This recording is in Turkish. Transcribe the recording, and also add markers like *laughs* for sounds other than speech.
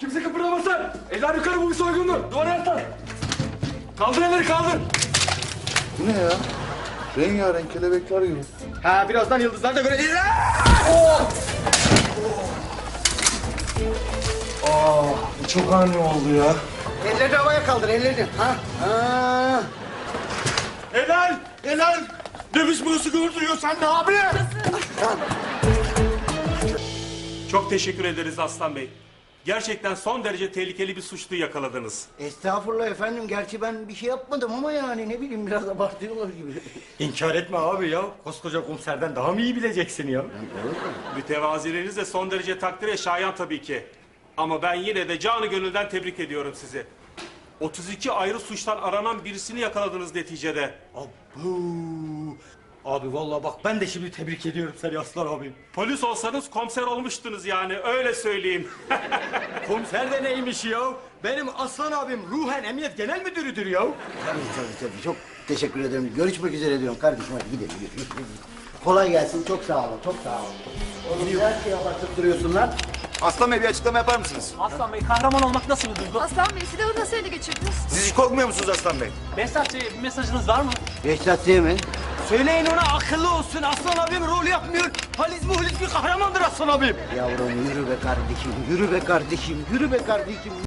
Kimse kıpırdamasın. Eller yukarı bu bir soygundur. Duvara yaslan. Kaldır elleri kaldır. Bu ne ya? Rengarenk kelebekler gibi. Ha birazdan yıldızlar da göre... Bu çok ani oldu ya. Ellerini havaya kaldır ellerini. Ha? Ha. Helal! Helal! Döviz boğası gördürüyor sen ne yapıyorsun? Çok teşekkür ederiz Aslan Bey. Gerçekten son derece tehlikeli bir suçluyu yakaladınız. Estağfurullah efendim. Gerçi ben bir şey yapmadım ama yani ne bileyim biraz abartıyorlar gibi. *laughs* İnkar etme abi ya. Koskoca komiserden daha mı iyi bileceksin ya? Mütevazileriniz de son derece takdire şayan tabii ki. Ama ben yine de canı gönülden tebrik ediyorum sizi. 32 ayrı suçtan aranan birisini yakaladınız neticede. Abu. Abi vallahi bak ben de şimdi tebrik ediyorum seni Aslan abim. Polis olsanız komiser olmuştunuz yani öyle söyleyeyim. *laughs* Komiser de neymiş ya? Benim Aslan abim ruhen emniyet genel müdürüdür ya. Tabii tabii tabii. Çok teşekkür ederim. Görüşmek üzere diyorum kardeşim. Hadi gidelim. yürü. Kolay gelsin. Çok sağ olun. Çok sağ olun. Oğlum her şeyi abartıp duruyorsun lan. Aslan Bey bir açıklama yapar mısınız? Aslan Bey kahraman olmak nasıl bir duygu? Aslan Bey silahı nasıl ele geçirdiniz? Siz hiç korkmuyor musunuz Aslan Bey? Behzat Bey bir mesajınız var mı? Behzat değil mi? Söyleyin ona akıllı olsun Aslan abim rol yapmıyor. Halis muhlis bir kahramandır Aslan abim. Yavrum yürü be kardeşim. Yürü be kardeşim. Yürü be kardeşim.